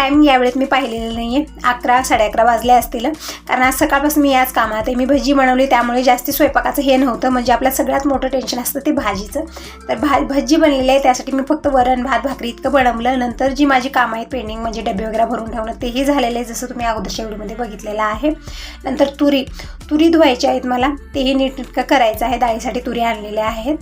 Time यावेळेत मी पाहिलेलं नाही आहे अकरा साडे अकरा वाजले असतील. कारण आज सकाळपासून मी याच कामात आहे मी भजी बनवली त्यामुळे जास्ती स्वयंपाकाचं हे नव्हतं. म्हणजे आपलं सगळ्यात मोठं टेन्शन असतं ते भाजीचं. तर भा भजी बनलेली आहे. त्यासाठी मी फक्त वरण भात भाकरी इतकं बनवलं. नंतर जी माझी कामं आहेत पेंडिंग म्हणजे डबे वगैरे भरून ठेवणं तेही झालेलं आहे. जसं तुम्ही अगोदरच्या व्हिडिओमध्ये बघितलेलं आहे. नंतर तुरी. तुरी धुवायच्या आहेत मला. तेही नीटनेटकं करायचं आहे. डाळीसाठी तुरी आणलेल्या आहेत.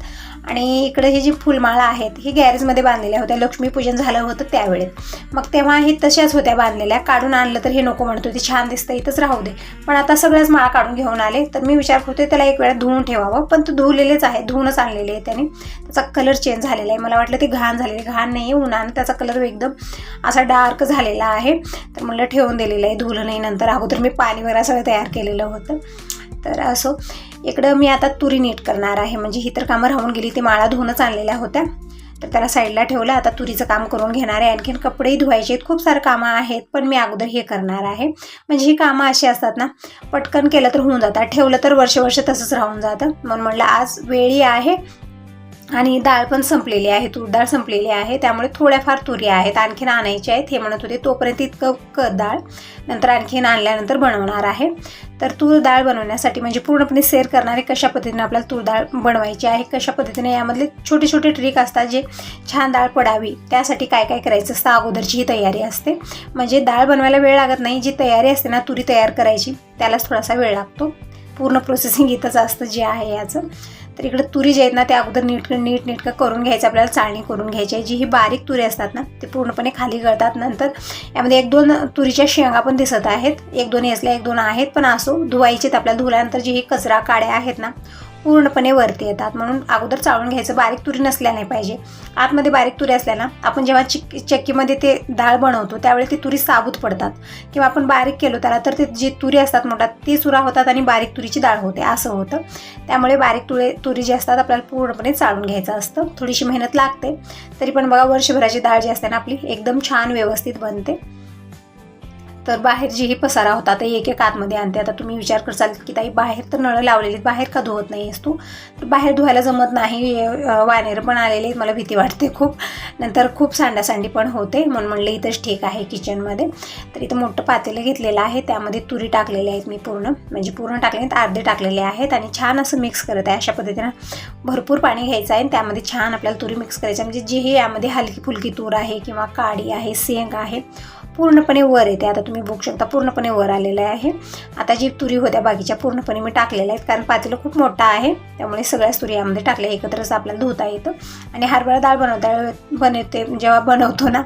आणि इकडे हे जी फुलमाळा आहेत ही गॅरेजमध्ये बांधलेल्या होत्या. लक्ष्मीपूजन झालं होतं त्यावेळेत. मग तेव्हा हे तशाच होत्या बांधलेल्या. काढून आणलं तर हे नको म्हणत होते छान दिसतं इथंच राहू दे. पण आता सगळ्याच माळा काढून घेऊन आले. तर मी विचार करते त्याला एक वेळा धुवून ठेवावं. पण तो धुवलेलेच आहे धुवूनच आणलेले आहे त्याने. त्याचा कलर चेंज झालेला आहे. मला वाटलं ते घाण झालेले घाण नाही आहे. उन्हानं त्याचा कलर एकदम असा डार्क झालेला आहे. तर म्हणलं ठेवून दिलेलं आहे. धुवलं नाही नंतर. अगोदर मी पाणी वगैरे सगळं तयार केलेलं होतं. तर असो. इकडं मी आता तुरी नीट करणार आहे. म्हणजे ही तर कामं राहून गेली. ती माळा धुवूनच आणलेल्या होत्या. तर त्याला साईडला ठेवलं. आता तुरीचं काम करून घेणार आहे. आणखीन कपडेही धुवायचे आहेत. खूप सारं कामं आहेत पण मी अगोदर हे करणार आहे. म्हणजे ही कामं अशी असतात ना पटकन केलं तर होऊन जातात ठेवलं तर वर्ष वर्ष तसंच राहून जातं. म्हणून म्हटलं आज वेळी आहे. आणि डाळ पण संपलेली आहे तूर डाळ संपलेली आहे. त्यामुळे थोड्याफार तुरी आहेत आणखीन आणायच्या आहेत. हे म्हणत होते तोपर्यंत इतकं क डाळ नंतर आणखीन आणल्यानंतर बनवणार आहे. तर तूर डाळ बनवण्यासाठी म्हणजे पूर्णपणे सेर करणारे कशा पद्धतीने आपल्याला तूर डाळ बनवायची आहे कशा पद्धतीने यामधले छोटे छोटे ट्रिक असतात जे छान डाळ पडावी त्यासाठी काय काय करायचं असतं अगोदरची ही तयारी असते. म्हणजे डाळ बनवायला वेळ लागत नाही जी तयारी असते ना तुरी तयार करायची त्यालाच थोडासा वेळ लागतो. पूर्ण प्रोसेसिंग इथंच असतं जे आहे याचं. तर इकडे तुरी जे आहेत ना ते अगोदर नीट नीट नीटकं करून घ्यायचं आपल्याला चाळणी करून घ्यायची आहे. जी ही बारीक तुरी असतात ना ते पूर्णपणे खाली गळतात नंतर. यामध्ये एक दोन तुरीच्या शेंगा पण दिसत आहेत. एक दोन असल्या एक दोन आहेत. पण असो धुवायचेत आपल्याला धुल्यानंतर जी ही कचरा काड्या आहेत ना पूर्णपणे वरती येतात. म्हणून अगोदर चाळून घ्यायचं. बारीक तुरी नसल्या नाही पाहिजे. आतमध्ये बारीक तुरी असल्या ना आपण जेव्हा चिक चक्कीमध्ये ते डाळ बनवतो त्यावेळी ती तुरी साबूत पडतात. किंवा आपण बारीक केलो त्याला तर ते जी तुरी असतात मोठ्यात ती सुरा होतात आणि बारीक तुरीची डाळ होते. असं होतं. त्यामुळे बारीक तुळे तुरी जी असतात आपल्याला पूर्णपणे चाळून घ्यायचं असतं. थोडीशी मेहनत लागते. तरी पण बघा वर्षभराची डाळ जी असते ना आपली एकदम छान व्यवस्थित बनते. तर बाहेर जी ही पसारा होता ते एक एक आतमध्ये आणते. आता तुम्ही विचार करसाल की ताई बाहेर तर नळं लावलेली बाहेर का धुवत नाही आहेस तू? तर बाहेर धुवायला जमत नाही वानेर पण आलेले आहेत मला भीती वाटते खूप. नंतर खूप सांडासांडी पण होते म्हणून म्हणलं इथंच ठीक आहे किचनमध्ये तर इथं मोठं पातेलं घेतलेलं आहे त्यामध्ये तुरी टाकलेले आहेत मी पूर्ण. म्हणजे पूर्ण टाकले आहेत अर्धे टाकलेले आहेत आणि छान असं मिक्स करत आहे अशा पद्धतीनं भरपूर पाणी घ्यायचं आहे त्यामध्ये छान आपल्याला तुरी मिक्स करायची म्हणजे जी ही यामध्ये हलकी फुलकी तूर आहे किंवा काडी आहे सेंग आहे पूर्णपणे वर येते. आता तुम्ही बघू शकता पूर्णपणे वर आलेलं आहे. आता जी तुरी होत्या बाकीच्या पूर्णपणे मी टाकलेल्या आहेत कारण पातेलं खूप मोठा आहे. त्यामुळे सगळ्याच तुरी यामध्ये टाकल्या एकत्रच आपल्याला धुता येतं. आणि हरभरा डाळ बनवता बनवते जेव्हा बनवतो ना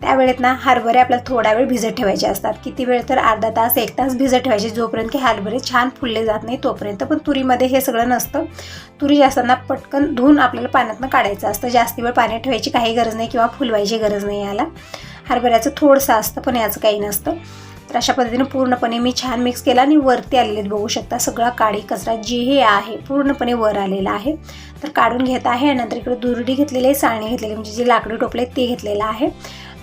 त्यावेळेत ना हरभरे आपल्याला थोडा वेळ भिजत ठेवायचे असतात. किती वेळ तर अर्धा तास एक तास भिजत ठेवायचे जोपर्यंत की हरभरे छान फुलले जात नाही तोपर्यंत. पण तुरीमध्ये हे सगळं नसतं. तुरी जास्त पटकन धुवून आपल्याला पाण्यातनं काढायचं असतं. जास्ती वेळ पाण्यात ठेवायची काही गरज नाही किंवा फुलवायची गरज नाही याला. हरभऱ्याचं थोडंसं असतं पण याचं काही नसतं. तर अशा पद्धतीने पूर्णपणे मी छान मिक्स केला आणि वरती आलेले बघू शकता. सगळा काळी कचरा जे हे आहे पूर्णपणे वर आलेला आहे. तर काढून घेत आहे नंतर इकडे दुरडी घेतलेली आहे चाळणी घेतलेली म्हणजे जे लाकडी टोपले ते घेतलेलं आहे.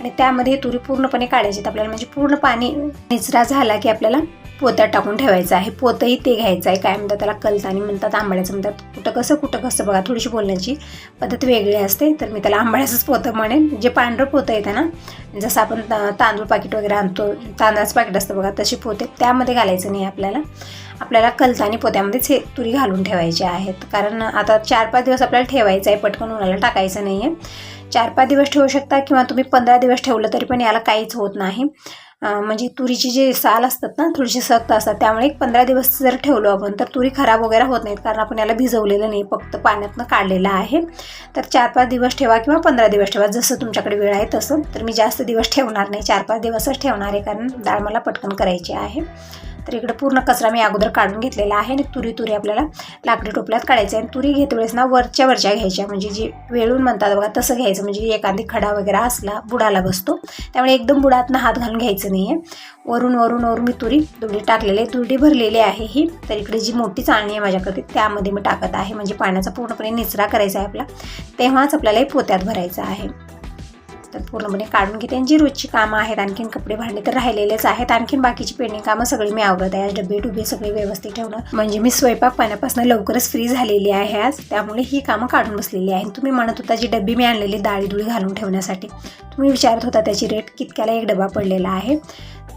आणि त्यामध्ये तुरी पूर्णपणे काढायचे आपल्याला म्हणजे पूर्ण पाणी निचरा झाला की आपल्याला पोत्यात टाकून ठेवायचं आहे. पोतंही ते घ्यायचं आहे. काय म्हणतात त्याला? कलतानी म्हणतात आंबाड्याचं म्हणतात. कुठं कसं कुठं कसं बघा थोडीशी बोलण्याची पद्धत वेगळी असते. तर मी त्याला आंबाड्याचंच पोतं म्हणेन. जे पांढरं पोतं येतं ना जसं आपण तांदूळ पाकिट वगैरे आणतो तांदळाचं पाकिट असतं बघा तशी पोते त्यामध्ये घालायचं नाही आपल्याला. आपल्याला कलतानी पोत्यामध्येच हे तुरी घालून ठेवायचे आहेत कारण आता चार पाच दिवस आपल्याला ठेवायचं आहे. पटकन उन्हाला टाकायचं नाही आहे चार पाच दिवस ठेवू शकता किंवा तुम्ही पंधरा दिवस ठेवलं तरी पण याला काहीच होत नाही. म्हणजे तुरीची जे साल असतात ना थोडीशी सक्त असतात त्यामुळे एक पंधरा दिवस जर ठेवलो आपण तर तुरी खराब वगैरे होत नाहीत कारण आपण याला भिजवलेलं नाही फक्त पाण्यातनं काढलेलं आहे. तर चार पाच दिवस ठेवा किंवा पंधरा दिवस ठेवा जसं तुमच्याकडे वेळ आहे तसं. तर मी जास्त दिवस ठेवणार नाही चार पाच दिवसच ठेवणार आहे कारण डाळ मला पटकन करायची आहे. तर इकडं पूर्ण कचरा मी अगोदर काढून घेतलेला आहे आणि तुरी तुरी आपल्याला लाकडी टोपल्यात काढायचं आहे. आणि तुरी घेते वेळेस ना वरच्या वरच्या घ्यायच्या. म्हणजे जी वेळून म्हणतात बघा तसं घ्यायचं. म्हणजे एखादी खडा वगैरे असला बुडाला बसतो. त्यामुळे एकदम बुडातनं हात घालून घ्यायचं नाही आहे वरून वरून वरून मी तुरी दुरडी टाकलेली आहे. तुरडी भरलेली आहे ही. तर इकडे जी मोठी चाळणी आहे माझ्याकडे त्यामध्ये मी टाकत आहे. म्हणजे पाण्याचा पूर्णपणे निचरा करायचा आहे आपला. तेव्हाच आपल्याला हे पोत्यात भरायचं आहे. तर पूर्णपणे काढून घेते. आणि जी रोजची कामं आहेत आणखीन कपडे भांडे तर राहिलेलेच आहेत. आणखीन बाकीची पेंडिंग कामं सगळी मी आवरत आहे. आज डबे डुबे सगळे व्यवस्थित ठेवणं. म्हणजे मी स्वयंपाक पाण्यापासून लवकरच फ्री झालेली आहे आज. त्यामुळे ही कामं काढून बसलेली आहे. तुम्ही म्हणत होता जी डबी मी आणलेली दाळीदुळी घालून ठेवण्यासाठी. तुम्ही विचारत होता त्याची रेट कितक्याला एक डबा पडलेला आहे.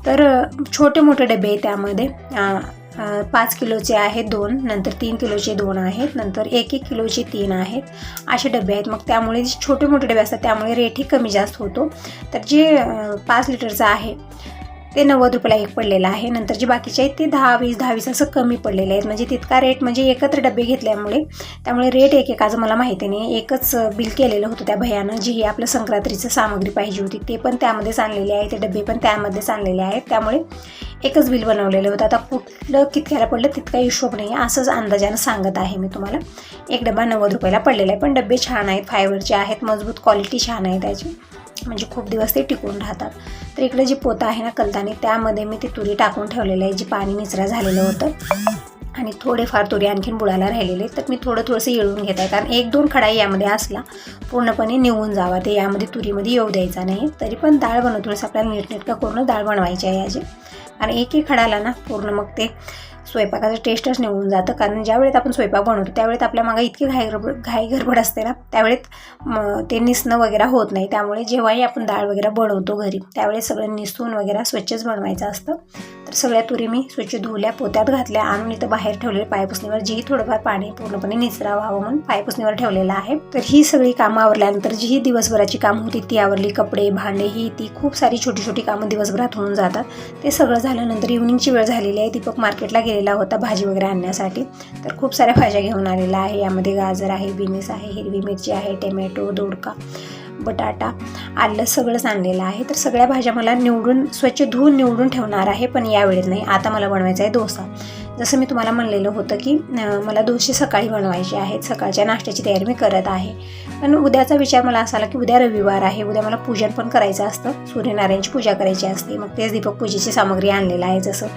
तर छोटे मोठे डबे आहे त्यामध्ये. पाच किलोचे आहेत दोन नंतर तीन किलोचे दोन आहेत नंतर एक एक किलोचे तीन आहेत. असे डबे आहेत. मग त्यामुळे जे छोटे मोठे डबे असतात त्यामुळे रेटही कमी जास्त होतो. तर जे पाच लिटरचा आहे ते नव्वद रुपयाला एक पडलेलं आहे. नंतर जे बाकीचे आहेत ते दहा वीस दहा वीस असं कमी पडलेले आहेत. म्हणजे तितका रेट म्हणजे एकत्र डबे घेतल्यामुळे त्यामुळे रेट एकेकाचं मला माहिती नाही. एकच बिल केलेलं होतं त्या भयानं जी ही आपलं संक्रांतीचं सामग्री पाहिजे होती ते पण त्यामध्येच आणलेले आहे. ते डबे पण त्यामध्येच आणलेले आहेत. त्यामुळे एकच बिल बनवलेलं होतं. आता कुठलं कितक्याला पडलं तितका हिशोब नाही. आहे असंच अंदाजानं सांगत आहे मी तुम्हाला. एक डबा नव्वद रुपयाला पडलेला आहे. पण डबे छान आहेत. फायबरचे आहेत. मजबूत क्वालिटी छान आहे त्याची. म्हणजे खूप दिवस ते टिकून राहतात. तर इकडे जी पोतं आहे ना कलतानी त्यामध्ये मी ती तुरी टाकून ठेवलेली आहे जी पाणी निचरा झालेलं होतं. आणि थोडेफार तुरी आणखीन बुडायला राहिलेले तर मी थोडं थोडंसं येळून घेत आहे. कारण एक दोन खडाई यामध्ये असला पूर्णपणे निघून जावा. ते यामध्ये तुरीमध्ये येऊ द्यायचा नाही. तरी पण डाळ बनवतो. थोडंसं आपल्याला नीटनेटकं करून डाळ बनवायची आहे याची. आणि एक एक खडाला ना पूर्ण मग ते स्वयंपाकाचं टेस्टच निघून जातं. कारण ज्यावेळेत आपण स्वयंपाक बनवतो त्यावेळेत आपल्या मागे इतकी घाई गडबड घाई गडबड असते ना त्यावेळेत ते निसणं वगैरे होत नाही. त्यामुळे जेव्हाही आपण डाळ वगैरे बनवतो घरी त्यावेळेस सगळं निसून वगैरे स्वच्छच बनवायचं असतं. तर सगळ्या तुरी मी स्वच्छ धुवल्या पोत्यात घातल्या आणून इथं बाहेर ठेवलेले पायपुसणीवर जी थोडंफार पाणी पूर्णपणे निचरा व्हावं म्हणून पायपुसणीवर ठेवलेलं आहे. तर ही सगळी कामं आवरल्यानंतर जी ही दिवसभराची कामं होती ती आवरली. कपडे भांडे ही ती खूप सारी छोटी छोटी कामं दिवसभरात होऊन जातात. ते सगळं झाल्यानंतर इव्हनिंगची वेळ झालेली आहे. दीपक मार्केटला गेलेला होता भाजी वगैरे आणण्यासाठी. तर खूप साऱ्या भाज्या घेऊन आलेला आहे. यामध्ये गाजर आहे बिनीस आहे हिरवी मिरची आहे टोमॅटो दोडका. बटाटा आलं सगळंच आणलेलं आहे. तर सगळ्या भाज्या मला निवडून स्वच्छ धुवून निवडून ठेवणार आहे पण यावेळेस नाही. आता मला बनवायचा आहे डोसा. जसं मी तुम्हाला म्हणलेलं होतं की मला डोसे सकाळी बनवायचे आहेत. सकाळच्या नाश्त्याची तयारी मी करत आहे. पण उद्याचा विचार मला असा आला की उद्या रविवार आहे. उद्या मला पूजन पण करायचं असतं. सूर्यनारायणची पूजा करायची असते. मग तेच दीपक पूजेची सामग्री आणलेलं आहे. जसं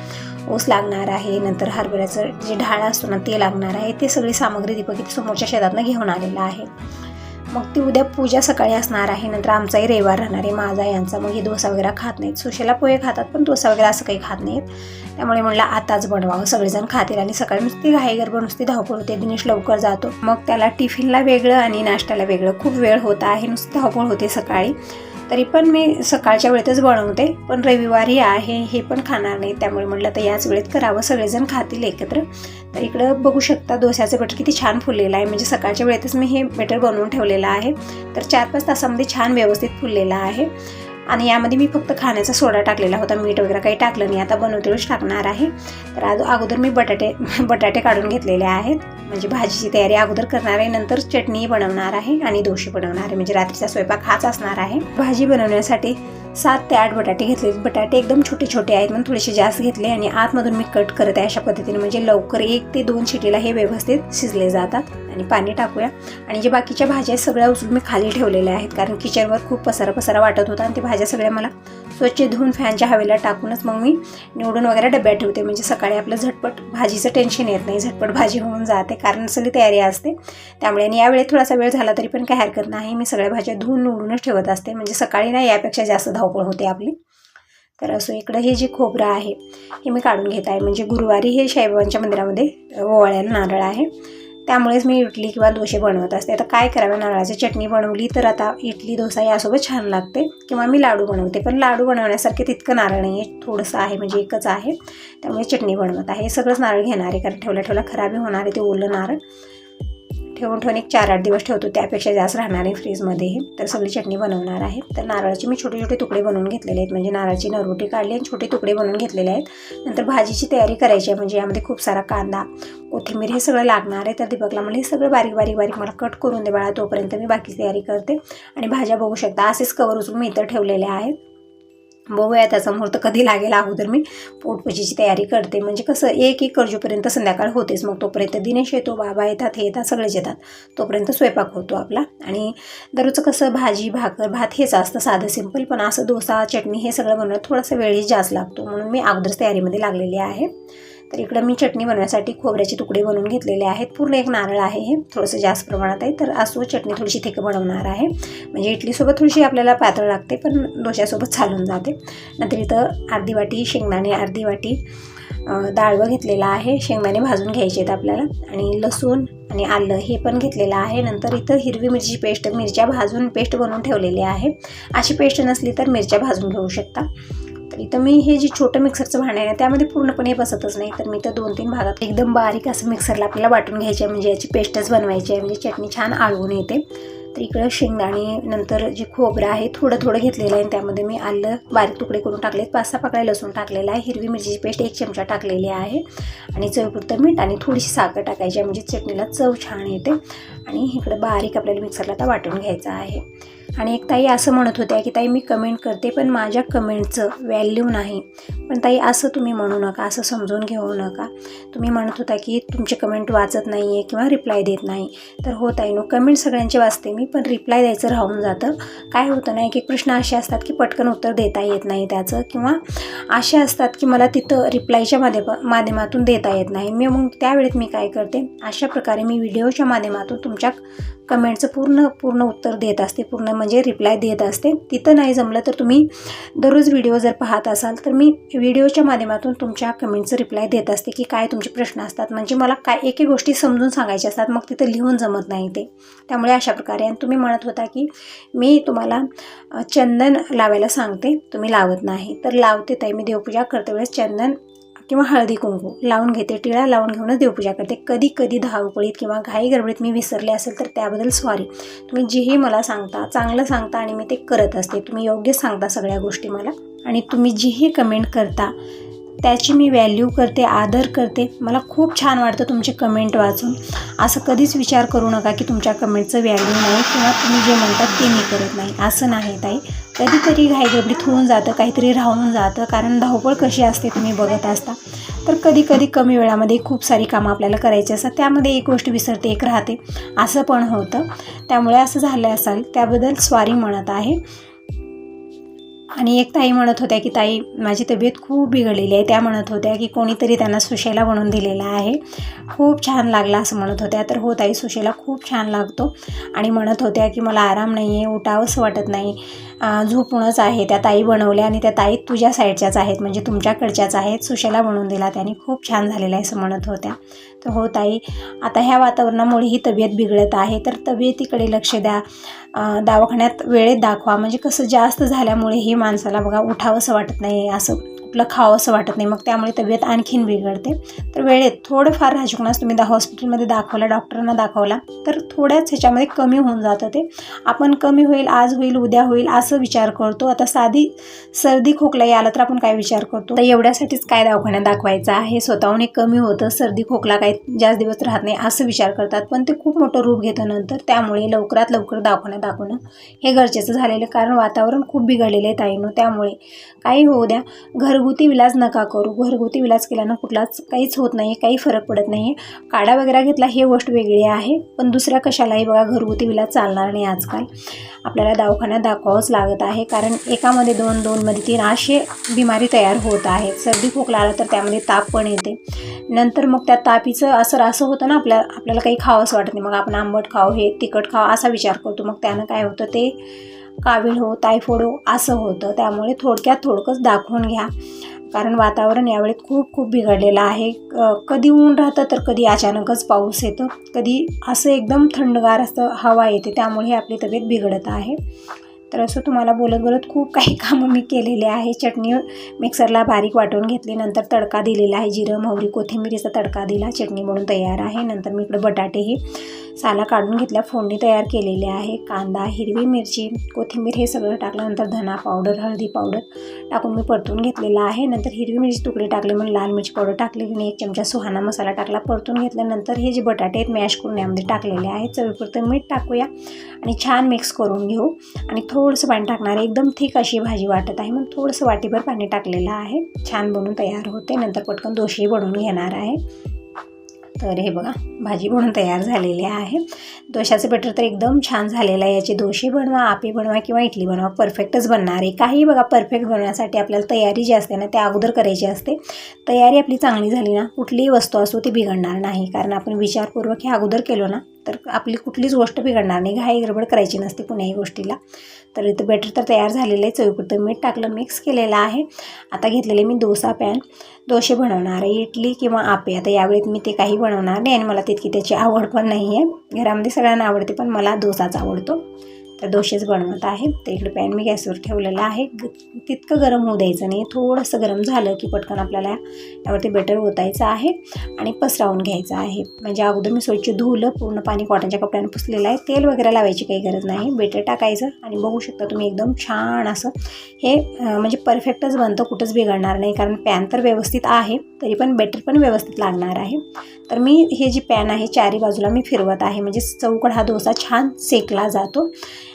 ओस लागणार आहे नंतर हरभऱ्याचं जे ढाळ असतो ना ते लागणार आहे. ते सगळी सामग्री दीपक इथे समोरच्या शेतातनं घेऊन आलेलं आहे. मग ती उद्या पूजा सकाळी असणार आहे नंतर आमचाही रविवार राहणार आहे माझा यांचा. मग हे डोसा वगैरे खात नाहीत. सुशेला पोहे खातात पण डोसा वगैरे असं काही खात नाहीत. त्यामुळे म्हणलं आताच बनवावं. सगळेजण खातील आणि सकाळी नुसती घाई गडबड नुसती धावपळ होते. दिनेश लवकर जातो. मग त्याला टिफिनला वेगळं आणि नाश्त्याला वेगळं. खूप वेळ होत आहे नुसती धावपळ होते सकाळी. तरी पण मी सकाळच्या वेळेतच बनवते पण रविवारी आहे हे पण खाणार नाही. त्यामुळे म्हटलं तर याच वेळेत करावं सगळेजण खातील एकत्र. तर इकडं बघू शकता डोस्याचं बटर किती छान फुललेलं आहे. म्हणजे सकाळच्या वेळेतच मी हे बटर बनवून ठेवलेलं आहे. तर चार पाच तासामध्ये छान व्यवस्थित फुललेलं आहे. आणि यामध्ये मी फक्त खाण्याचा सोडा टाकलेला होता. मीठ वगैरे काही टाकलं नाही. आता बनवतेवेळेस टाकणार आहे. तर आज अगोदर मी बटाटे बटाटे काढून घेतलेले आहेत. म्हणजे भाजीची तयारी अगोदर करणार आहे. नंतर चटणी बनवणार आहे आणि दोशी बनवणार आहे. म्हणजे रात्रीचा स्वयंपाक हाच असणार आहे. भाजी बनवण्यासाठी सात ते आठ बटाटे घेतले. बटाटे एकदम छोटे छोटे आहेत म्हणून थोडेसे जास्त घेतले आणि आतमधून मी कट करत आहे अशा पद्धतीने. म्हणजे लवकर एक ते दोन शिटीला हे व्यवस्थित शिजले जातात. आणि पाणी टाकूया. आणि जे बाकीच्या भाज्या सगळ्या उचलून मी खाली ठेवलेल्या आहेत. कारण किचनवर खूप पसारा पसारा वाटत होता आणि ते भाज्या सगळ्या मला स्वच्छ धुवून फॅनच्या हवेला टाकूनच मग मी निवडून वगैरे डब्यात ठेवते. म्हणजे सकाळी आपलं झटपट भाजीचं टेन्शन येत नाही. झटपट भाजी होऊन जाते. कारण सगळी तयारी असते. त्यामुळे आणि यावेळी थोडासा वेळ झाला तरी पण काही हरकत नाही. मी सगळ्या भाज्या धुवून निवडूनच ठेवत असते. म्हणजे सकाळी नाही यापेक्षा जास्त धावपळ होते आपली. तर असं इकडं हे जे खोबरं आहे हे मी काढून घेत आहे. म्हणजे गुरुवारी हे साईबाबांच्या मंदिरामध्ये ओवाळ्याला नारळ आहे. त्यामुळेच मी इडली किंवा डोसे बनवत असते. आता काय करावं? नारळाची चटणी बनवली तर आता इडली डोसा यासोबत छान लागते. किंवा मी लाडू बनवते. पण लाडू बनवण्यासारखे तितकं नारळ नाही आहे थोडंसं आहे म्हणजे एकच आहे. त्यामुळे चटणी बनवत आहे. सगळंच नारळ घेणार आहे. कारण ठेवल्या ठेवल्या खराबी होणार आहे ते ओलं नारळ. ठेवून ठेवून एक चार आठ दिवस ठेवतो. त्यापेक्षा जास्त राहणार आहे फ्रीजमध्ये. तर सगळी चटणी बनवणार आहे. तर नारळाचे मी छोटे छोटे तुकडे बनवून घेतलेले आहेत. म्हणजे नारळाची नरवटी काढली आणि छोटे तुकडे बनवून घेतलेले आहेत. नंतर भाजीची तयारी करायची आहे. म्हणजे यामध्ये खूप सारा कांदा कोथिंबीर हे सगळं लागणार आहे. तर दीपकला म्हणजे हे सगळं बारीक बारीक बारीक मला कट करून दे बाळा तोपर्यंत मी बाकीची तयारी करते आणि भाज्या बघू शकता. असेच कवर उचलून मी इतर ठेवलेले आहेत. बघूया त्याचा मुहूर्त कधी लागेल अगोदर मी. पोटपूजेची तयारी करते. म्हणजे कसं एक एक करजूपर्यंत संध्याकाळ होतेच. मग तोपर्यंत दिनेश येतो बाबा येतात हे येतात सगळेच येतात. तोपर्यंत स्वयंपाक होतो आपला. आणि दररोजचं कसं भाजी भाकर भात हेच असतं साधं सिंपल. पण असं डोसा चटणी हे सगळं बनवत थोडासा वेळही जास्त लागतो. म्हणून मी अगोदरच तयारीमध्ये लागलेली आहे. तर इकडं मी चटणी बनवण्यासाठी खोबऱ्याचे तुकडे बनवून घेतलेले आहेत. पूर्ण एक नारळ आहे हे थोडंसं जास्त प्रमाणात आहे. तर असो चटणी थोडीशी थिक बनवणार आहे. म्हणजे इडलीसोबत थोडीशी आपल्याला पातळ लागते पण डोश्यासोबत चालून जाते. नंतर इथं अर्धी वाटी शेंगदाणे अर्धी वाटी डाळवं घेतलेला आहे. शेंगदाणे भाजून घ्यायचे आहेत आपल्याला. आणि लसूण आणि आलं हे पण घेतलेलं आहे. नंतर इथं हिरवी मिरची पेस्ट मिरच्या भाजून पेस्ट बनवून ठेवलेली आहे. अशी पेस्ट नसली तर मिरच्या भाजून घेऊ शकता. तर मी हे जे छोटं मिक्सरचं भांडं आहे त्यामध्ये पूर्णपणे बसतच नाही. तर मी तर दोन तीन भागात एकदम बारीक असं मिक्सरला आपल्याला वाटून घ्यायचे आहे. म्हणजे याची पेस्टच बनवायची आहे. म्हणजे चटणी छान आळवून येते. तर इकडं शेंगदाणे नंतर जे खोबरं आहे थोडं थोडं घेतलेलं आहे. त्यामध्ये मी आलं बारीक तुकडे करून टाकले. पाच सहा पाकळ्या लसूण टाकलेला आहे. हिरवी मिरचीची पेस्ट एक चमचा टाकलेली आहे. आणि चवीपुरतं मीठ आणि थोडीशी साखर टाकायची आहे. म्हणजे चटणीला चव छान येते. आणि इकडं बारीक आपल्याला मिक्सरला आता वाटून घ्यायचं आहे. आणि एक ताई असं म्हणत होत्या की ताई मी कमेंट करते पण माझ्या कमेंटचं व्हॅल्यू नाही. पण ताई असं तुम्ही म्हणू नका असं समजून घेऊ नका. तुम्ही म्हणत होता की तुमचे कमेंट वाचत नाही आहे किंवा रिप्लाय देत नाही. तर हो ताई नो कमेंट सगळ्यांचे वाचते मी पण रिप्लाय द्यायचं राहून जातं. काय होतं नाही की प्रश्न असे असतात की पटकन उत्तर देता येत नाही त्याचं किंवा असे असतात की मला तिथं रिप्लायच्या माध्यम माध्यमातून देता येत नाही. मी मग त्यावेळेत मी काय करते अशा प्रकारे मी व्हिडिओच्या माध्यमातून तुमच्या कमेंटचं पूर्ण पूर्ण उत्तर देत असते पूर्ण म्हणजे रिप्लाय देत असते. तिथं नाही जमलं तर तुम्ही दररोज व्हिडिओ जर पाहत असाल तर मी व्हिडिओच्या माध्यमातून तुमच्या कमेंटचं रिप्लाय देत असते की काय तुमचे प्रश्न असतात. म्हणजे मला काय एक एक गोष्टी समजून सांगायच्या असतात मग तिथं लिहून जमत नाही ते. त्यामुळे अशा प्रकारे आणि तुम्ही म्हणत होता की मी तुम्हाला चंदन लावायला सांगते तुम्ही लावत नाही. तर लावते ताई मी देवपूजा करते वेळेस चंदन किंवा हळदी कुंकू लावून घेते टिळा लावून घेऊनच देवपूजा करते. कधी कधी धावपळीत किंवा घाई गडबडीत मी विसरले असेल तर त्याबद्दल सॉरी तुम्ही जेही मला सांगता चांगलं सांगता आणि मी ते करत असते. तुम्ही योग्य सांगता सगळ्या गोष्टी मला. आणि तुम्ही जीही कमेंट करता त्याची मी व्हॅल्यू करते आदर करते. मला खूप छान वाटतं तुमचे कमेंट वाचून. असं कधीच विचार करू नका की तुमच्या कमेंटचं व्हॅल्यू नाही किंवा तुम्ही जे म्हणतात ते मी करत नाही. असं नाही ताई. कधीतरी घाईगबडीत होऊन जातं काहीतरी राहून जातं. कारण धावपळ कशी असते तुम्ही बघत असता. तर कधी कधी कमी वेळामध्ये खूप सारी कामं आपल्याला करायची असतात. त्यामध्ये एक गोष्ट विसरते एक राहते. असं पण होतं. त्यामुळे असं झालं असाल. त्याबद्दल स्वारी म्हणत आहे. आणि एक ताई म्हणत होत्या की ताई माझी तब्येत खूप बिघडलेली आहे. त्या म्हणत होत्या की कोणीतरी त्यांना सुशेला बनवून दिलेला आहे. खूप छान लागला असं म्हणत होत्या. तर हो ताई सुशेला खूप छान लागतो. आणि म्हणत होत्या की मला आराम नाही आहे उठावंसं वाटत नाही. झोपूनच आहे. त्या ताई बनवल्या आणि त्या ताई तुझ्या साईडच्याच आहेत. म्हणजे तुमच्याकडच्याच आहेत. सुशेला बनवून दिला. त्याने खूप छान झालेला आहे असं म्हणत होत्या. तर हो ताई आता ह्या वातावरणामुळे ही तब्येत बिघडत आहे. तर तब्येतीकडे लक्ष द्या. दवाखान्यात वेळेत दाखवा. म्हणजे कसं जास्त झाल्यामुळे ही माणसाला बघा उठावंसं वाटत नाही असं कुठलं खावं असं वाटत नाही. मग त्यामुळे तब्येत आणखीन बिघडते. तर वेळेत थोडंफार राजकुणास तुम्ही दा हॉस्पिटलमध्ये दाखवला डॉक्टरांना दाखवला तर थोड्याच ह्याच्यामध्ये कमी होऊन जातं ते आपण कमी होईल आज होईल उद्या होईल असं विचार करतो. आता साधी सर्दी खोकला याला तर आपण काय विचार करतो? तर एवढ्यासाठीच काय दवाखान्यात दाखवायचं आहे? स्वतःहून एक कमी होतं सर्दी खोकला काय जास्त दिवस राहत नाही असं विचार करतात. पण ते खूप मोठं रूप घेतं नंतर. त्यामुळे लवकरात लवकर दवाखान्यात दाखवणं हे गरजेचं झालेलं कारण वातावरण खूप बिघडलेलं आहे ताईनो. त्यामुळे काही होऊ द्या. घर घरगुती विलाज नका करू. घरगुती विलाज केल्यानं कुठलाच काहीच होत नाही काही फरक पडत नाही काढा वगैरे घेतला हे गोष्ट वेगळी आहे. पण दुसऱ्या कशालाही बघा घरगुती विलाज चालणार नाही आजकाल. आपल्याला दवाखान्यात दाखवावंच लागत आहे. कारण एकामध्ये दोन दोनमध्ये तीन असे बिमारी तयार होत आहेत. सर्दी खोकला आला तर त्यामध्ये ताप पण येते. नंतर मग त्या तापीचं असर असं होतं ना आपल्या आपल्याला काही खावंसं वाटत नाही. मग आपण आंबट खाऊ हे तिखट खाऊ असा विचार करतो. मग त्यानं काय होतं ते कावीळ हो टायफॉइड हो असं होतं. त्यामुळे थोडक्यात थोडकंच दाखवून घ्या. कारण वातावरण यावेळी खूप खूप बिघडलेलं आहे. कधी ऊन राहतं तर कधी अचानकच पाऊस येतं. कधी असं एकदम थंडगार असं हवा येते. त्यामुळे आपली तब्येत बिघडत आहे. तर असं तुम्हाला बोलत बोलत खूप काही कामं मी केलेले आहे. चटणी मिक्सरला बारीक वाटून घेतली नंतर तडका दिलेला आहे. जिरं मोहरी कोथिंबिरीचा तडका दिला चटणी म्हणून तयार आहे. नंतर मी इकडं बटाटेही साला काढून घेतल्या फोडणी तयार केलेली आहे. कांदा हिरवी मिरची कोथिंबीर हे सगळं टाकल्यानंतर धना पावडर हळदी पावडर टाकून मी परतून घेतलेला आहे. नंतर हिरवी मिरची तुकडे टाकले म्हणून लाल मिरची पावडर टाकली आणि एक चमचा सुहाना मसाला टाकला परतून घेतल्यानंतर हे जे बटाटे आहेत मॅश करून यामध्ये टाकलेले आहेत. चवीपुरतं मीठ टाकूया आणि छान मिक्स करून घेऊ आणि थोडंसं पाणी टाकणार एकदम थिक अशी भाजी वाटत आहे. मग थोडंसं वाटीभर पाणी टाकलेलं आहे. छान बनवून तयार होते. नंतर पटकन दोशी बनवून घेणार आहे. तर हे बघा भाजी म्हणून तयार झालेली आहे. दोशाचं बेटर तर एकदम छान झालेलं आहे. याचे दोशे बनवा आपे बनवा किंवा इडली बनवा परफेक्टच बनणार आहे. काही बघा परफेक्ट बनवण्यासाठी आपल्याला तयारी जी असते ना ते अगोदर करायची असते. तयारी आपली चांगली झाली ना कुठलीही वस्तू असो ती बिघडणार नाही. कारण आपण विचारपूर्वक हे अगोदर केलो ना तर आपली कुठलीच गोष्ट बिघडणार नाही. घाई गडबड करायची नसते कुण्याही गोष्टीला. तर इथं बेटर तर तयार झालेलं आहे. चवीपुरतं मीठ टाकलं मिक्स केलेलं आहे. आता घेतलेले मी डोसा पॅन. दोशे बनवणार आहे. इडली किंवा आपे. आता यावेळी मी ते काही बनवणार नाही आणि मला तितकी त्याची आवड पण नाही आहे घरामध्ये सगळ्यांना आवडते पण मला डोसाच आवडतो. तर दोशेच बनवत आहे तर इकडे पॅन मी गॅसवर ठेवलेलं आहे. ग तितकं गरम होऊ द्यायचं नाही. थोडंसं गरम झालं की पटकन आपल्याला यावरती बेटर ओतायचं आहे आणि पसरावून घ्यायचं आहे. म्हणजे अगोदर मी स्वच्छ धुवलं पूर्ण पाणी कॉटनच्या कपड्याने पुसलेलं आहे. तेल वगैरे लावायची काही गरज नाही. बेटर टाकायचं आणि बघू शकता तुम्ही एकदम छान असं हे म्हणजे परफेक्टच बनतं. कुठंच बिघडणार नाही. कारण पॅन तर व्यवस्थित आहे. तरी पण बेटर पण व्यवस्थित लागणार आहे. तर मी हे जी पॅन आहे चारी बाजूला मी फिरवत आहे. म्हणजे चौकड हा डोसा छान सेकला जातो.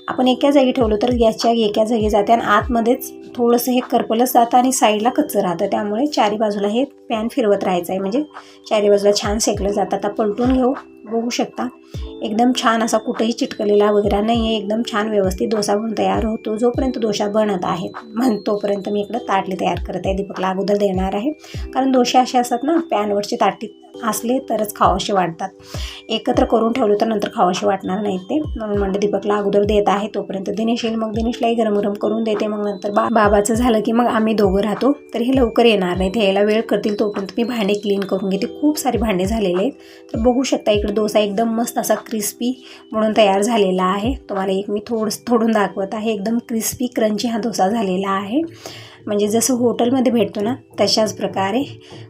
आपण एका जागी ठेवलं तर गॅसच्या एका जागी जाते आणि आतमध्येच थोडंसं हे करपलंच जातं आणि साईडला कच्चं राहतं. त्यामुळे चारी बाजूला हे पॅन फिरवत राहायचं आहे. म्हणजे चारी बाजूला छान सेकलं जातं. आता पलटून घेऊ. बघू शकता. एकदम छान असा कुठेही चिटकलेला वगैरे नाही आहे एकदम छान व्यवस्थित डोसा बनून तयार होतो. जोपर्यंत डोसा बनत आहे म्हण तोपर्यंत मी इकडं ताटली तयार करत आहे. दीपकला अगोदर देणार आहे. कारण डोसे असे असतात ना पॅनवरचे ताटी असले तरच खावाशी वाटतात. एकत्र करून ठेवलं तर नंतर खावाशी वाटणार नाहीत ते. म्हणून म्हणलं दीपकला अगोदर देत आहे तोपर्यंत दिनेश येईल मग दिनेशलाही गरम गरम करून देते. मग नंतर बा बाबाचं झालं की मग आम्ही दोघं राहतो. तर हे लवकर येणार नाही ते यायला वेळ करतील तोपर्यंत मी भांडे क्लीन करून घेते. खूप सारे भांडे झालेले आहेत. तर बघू शकता इकडे डोसा एकदम मस्त असा क्रिस्पी म्हणून तयार झालेला आहे. तुम्हाला एक मी थोडं थोडून दाखवत आहे. एकदम क्रिस्पी क्रंची हा डोसा झालेला आहे. म्हणजे जसं हॉटेलमध्ये भेटतो ना तशाच प्रकारे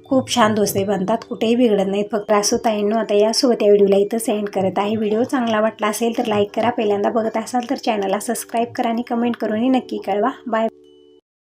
खूप छान डोसे बनतात. कुठेही बिघडत नाहीत. फक्त असं ताईंनो आता यासोबत या व्हिडिओला इथं सेंड करत आहे. व्हिडिओ चांगला वाटला असेल तर लाईक करा. पहिल्यांदा बघत असाल तर चॅनलला सबस्क्राईब करा आणि कमेंट करूनही नक्की कळवा. बाय